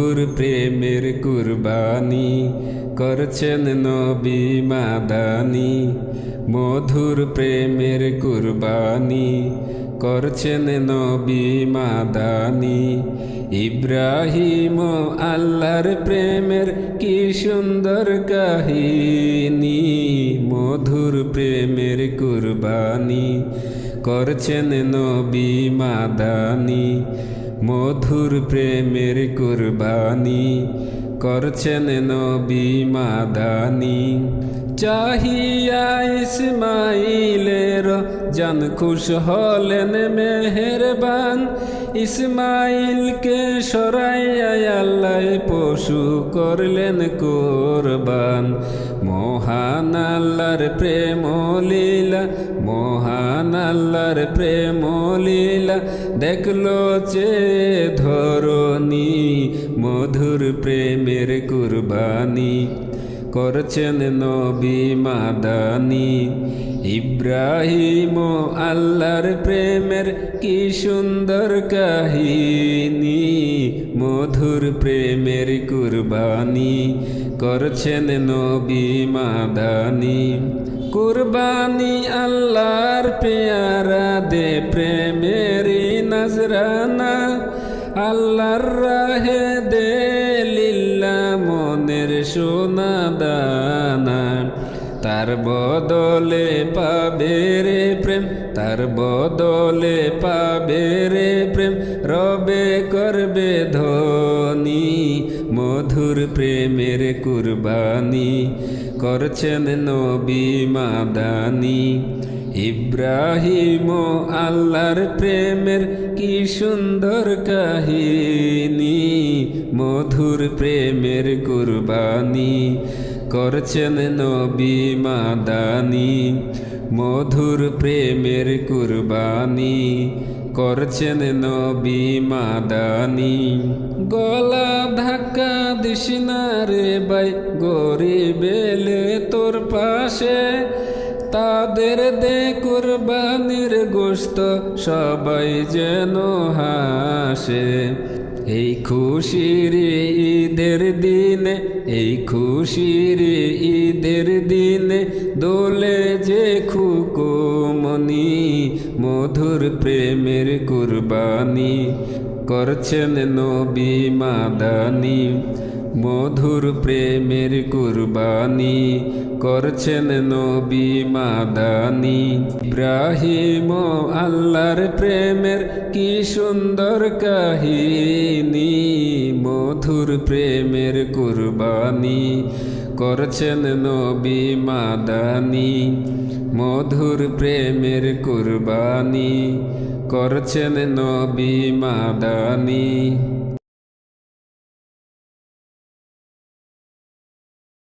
মধুর প্রেমের কুরবানি করছেন নবী মাদানি। মধুর প্রেমের কুরবানি করছেন নবী মাদানি। ইব্রাহিম আল্লাহর প্রেমের কি সুন্দর কাহিনী। মধুর প্রেমের কুরবানি করছেন নবী মাদানি। মধুর প্রেমের কুরবানি করছেন নবী মাদানি। চাহিয়া ইসমাইলের জান খুশ হলেন মেহেরবান। ইসমাইলকে সরাইয়া আল্লাহ পশু করলেন কোরবান। মহান আল্লাহর প্রেম লীলা, মহান আল্লাহর প্রেম লীলা। দেখল চে ধরনি মধুর প্রেমের কুরবানি। করছেন নবী মাদানি। ইব্রাহিম আল্লাহর প্রেমের কি সুন্দর কাহিনী? মধুর প্রেমের কুরবানি করছেন নবী মাদানি। কুরবানি আল্লাহর পেয়ারা দে প্রেমেরি নজরানা। আল্লাহর রাহে দে লিল্লা মনের সোনা দানা। তার বদলে পাবে রে প্রেম, তার বদলে পাবে রে প্রেম, রবে করবে ধনী, মধুর প্রেমের কুরবানি করছেন নবী মাদানি। ইব্রাহিম আল্লাহর প্রেমের কি সুন্দর কাহিনী, মধুর প্রেমের কুরবানি করছেন নবী মাদানি, মধুর প্রেমের কুরবানি। করছেন নবী মাদানি, গলা ধাক্কা দিস না রে বাই গরিবেলে তোর পাশে। তাদের দে কুরবানির গোস্ত সবাই যেন হাসে। এই খুশির ঈদের দিনে, এই খুশির ঈদের দিনে দোলে যে খুকুমনি মধুর প্রেমের কুরবানি করছেন নবী মাদানি। মধুর প্রেমের কুরবানি করছেন নবী মাদানি। ইব্রাহিম আল্লাহর প্রেমের কি সুন্দর কাহিনী? মধুর প্রেমের কুরবানি করছেন নবী মাদানি। মধুর প্রেমের কুরবানি করছেন নবী মাদানি।